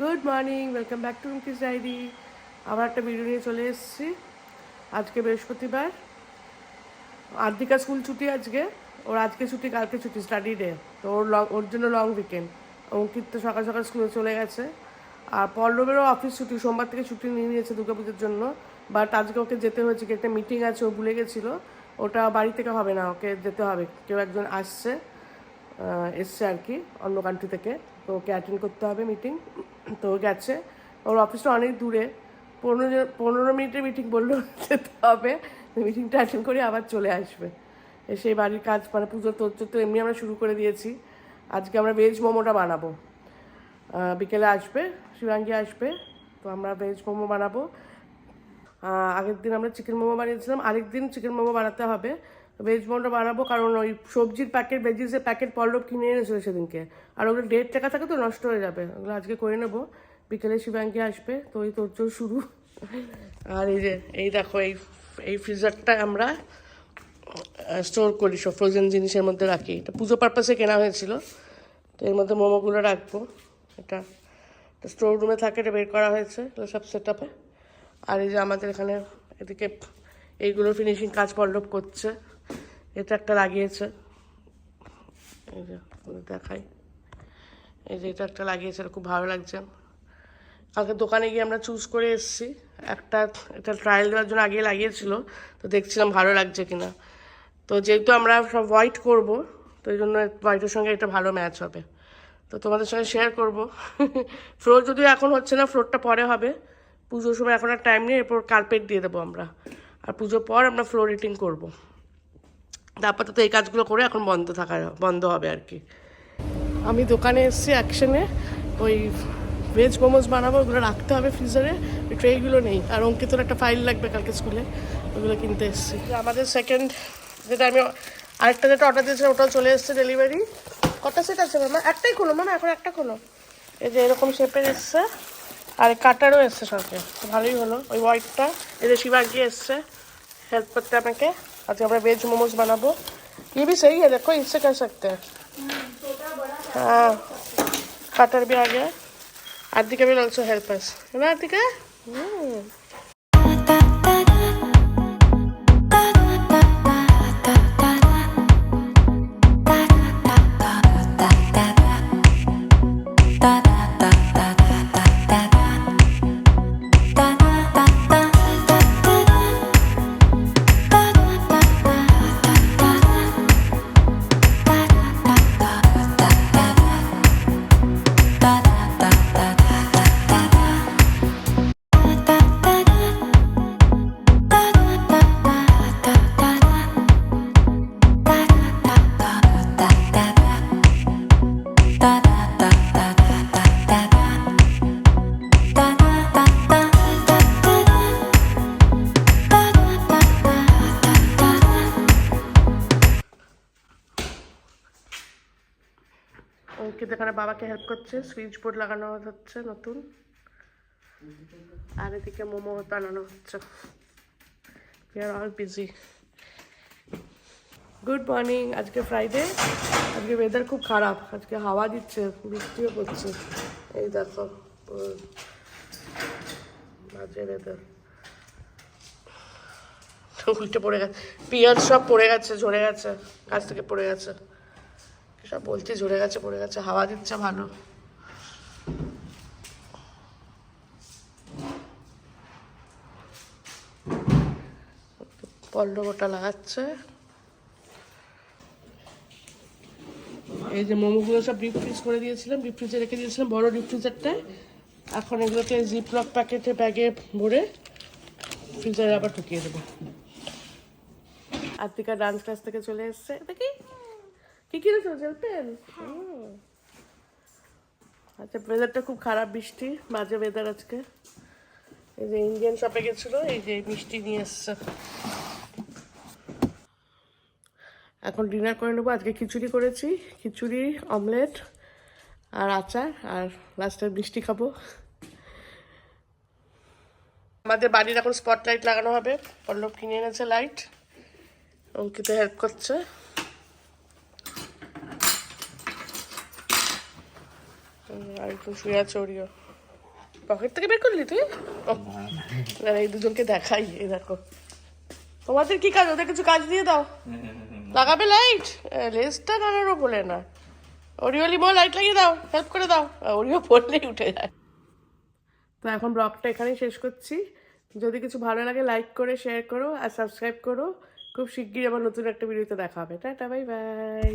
Good morning welcome back to Rumki's diary আবার একটা video নিয়ে চলে এসেছি। আজকে বৃহস্পতিবার। আর্ধিকা স্কুল ছুটি আজকে। ওর আজকে ছুটি, কালকে ছুটি স্টাডি ডে তো ওর লং ওর জন্য লং উইকেন্ড অঙ্কিত তো সকাল সকাল স্কুলে চলে গেছে। আর পল্লবেরও অফিস ছুটি, সোমবার থেকে ছুটি নিয়ে নিয়েছে দুর্গাপুজোর জন্য। বাট আজকে ওকে যেতে হয়েছে, কি একটা মিটিং আছে, ও ভুলে গেছিল। ওটা বাড়ি থেকে হবে না, ওকে যেতে হবে। কেউ একজন আসছে এসছে আর কি, অন্য কান্ট্রি থেকে। তো ওকে অ্যাটেন্ড করতে হবে মিটিং। তো গেছে। ওর অফিসটা অনেক দূরে। পনেরো পনেরো মিনিটের মিটিং বলল যেতে হবে। মিটিংটা অ্যাটেন্ড করে আবার চলে আসবে। এসে বাড়ির কাজ মানে পুজো তোর তো এমনি আমরা শুরু করে দিয়েছি। আজকে আমরা ভেজ মোমোটা বানাবো। বিকেলে আসবে, শিবাঙ্গী আসবে, তো আমরা ভেজ মোমো বানাবো। আগের দিন আমরা চিকেন মোমো বানিয়েছিলাম। আরেক দিন চিকেন মোমো বানাতে হবে। ভেজ মোমোটা বানাবো, কারণ ওই সবজির প্যাকেট ভেজিসের প্যাকেট পল্লব কিনে এনেছিল সেদিনকে। আর ওগুলো ডেট টাকা থাকে তো নষ্ট হয়ে যাবে। ওগুলো আজকে করে নেব। বিকেলে শিবাঙ্গী আসবে, তো ওই তোর জোর শুরু। আর এই যে, এই দেখো, এই এই ফ্রিজারটা আমরা স্টোর করি, সব ফ্রোজেন জিনিসের মধ্যে রাখি। এটা পুজো পারপাসে কেনা হয়েছিল। তো এর মধ্যে মোমোগুলো রাখব। এটা স্টোর রুমে থাকে, এটা বের করা হয়েছে, এগুলো সব সেট আপে আর এই যে আমাদের এখানে এদিকে এইগুলো ফিনিশিং কাজ পল্লব করছে। এটা একটা লাগিয়েছে। এই যে দেখাই। এই যে, এটা একটা লাগিয়েছে খুব ভালো লাগছে। কালকে দোকানে গিয়ে আমরা চুজ করে এসেছি। একটা, এটা ট্রায়াল দেওয়ার জন্য আগে লাগিয়েছিল, তো দেখছিলাম ভালো লাগছে কিনা। তো যেহেতু আমরা সব হোয়াইট করব, তো এই জন্য হোয়াইটের সঙ্গে এটা ভালো ম্যাচ হবে। তো তোমাদের সঙ্গে শেয়ার করব। ফ্লোর যদিও এখন হচ্ছে না ফ্লোরটা পরে হবে। পুজোর সময় এখন আর টাইম নেই, এরপর কার্পেট দিয়ে দেবো আমরা। আর পুজোর পর আমরা ফ্লোর ইটিং করব। আপাতত এই কাজগুলো করে এখন বন্ধ থাকা, বন্ধ হবে আর কি আমি দোকানে এসেছি অ্যাকশনে ওই ভেজ মোমোজ বানাবো, ওগুলো রাখতে হবে ফ্রিজারে ট্রেগুলো নেই। আর অঙ্কিতর একটা ফাইল লাগবে কালকে স্কুলে ওগুলো কিনতে এসেছি। আমাদের সেকেন্ড যেটা আমি আরেকটা যেটা অর্ডার দিয়েছিলাম, ওটাও চলে এসছে ডেলিভারি কটা সেট আছে মামা একটাই খোলো মামা এখন একটা খোলো। এই যে এরকম শেপের এসছে, আর কাটারও এসছে সঙ্গে ভালোই হলো। ওই হোয়াইটটা এদের শিবাগি এসছে হেল্প করতে আমাকে हमें के आज हम वेज मोमोज बनाबो ये भी सही है देखो इससे कर सकते हैं हाँ कटर भी आ गया आदिका विल ऑल्सो हेल्प अस है ना आदिका অঙ্কিত এখানে বাবাকে হেল্প করছে সুইচ বোর্ড লাগানো হচ্ছে নতুন। আর এদিকে মোমো বানানো হচ্ছে। We are all busy good morning আজকে ফ্রাইডে আজকে ওয়েদার খুব খারাপ। আজকে হাওয়া দিচ্ছে, বৃষ্টিও পড়ছে। এই দেখো বাজে ওয়েদার উল্টে পড়ে গেছে। পিঁয়াজ সব পড়ে গেছে, ঝরে গেছে, গাছ থেকে পড়ে গেছে। সব বলছি ঝরে গেছে পড়ে গেছে হাওয়া দিচ্ছে ভালো পল্লবটা লাগাচ্ছে। এই যে মোমোগুলো সব ডিপ ফ্রিজ করে দিয়েছিলাম ডিপ ফ্রিজে রেখে দিয়েছিলাম বড় ডিপ ফ্রিজারটায় এখন এগুলোকে জিপ লক প্যাকেটে ব্যাগে ভরে ফ্রিজারে আবার ঢুকিয়ে দেবো। আর্তিকা ডান্স ক্লাস থেকে চলে এসছে। দেখি কি কিনেছো জেল পেন আচ্ছা ওয়েদারটা খুব খারাপ বৃষ্টি বাজে ওয়েদার আজকে। এই যে ইন্ডিয়ান শপে গেছিল এই যে মিষ্টি নিয়ে এসছে। এখন ডিনার করে নেব আজকে খিচুড়ি করেছি। খিচুড়ি অমলেট আর আচার আর লাস্টে মিষ্টি খাব। আমাদের বাড়ির এখন স্পটলাইট লাগানো হবে। পল্লব কিনে এনেছে লাইট অঙ্কিত হেল্প করছে। আর একটু শুয়ে আছে ওরিও। পকেট থেকে বের করলি তুই? ও, এই দুজনকে দেখাই দেখো। তোমাদের কি কাজ? ওদের কিছু কাজ দিয়ে দাও। লাগাবে লাইট? লেসটা লাগানো বলে না। ওরিওলি মো লাইট লাগিয়ে দাও হেল্প করে দাও। ওরিও পড়লেই উঠে যায়। তো এখন ব্লগটা এখানেই শেষ করছি। যদি কিছু ভালো লাগে লাইক করে শেয়ার করো আর সাবস্ক্রাইব করো। খুব শিগগিরই আবার নতুন একটা ভিডিওতে দেখা হবে। Tata bye bye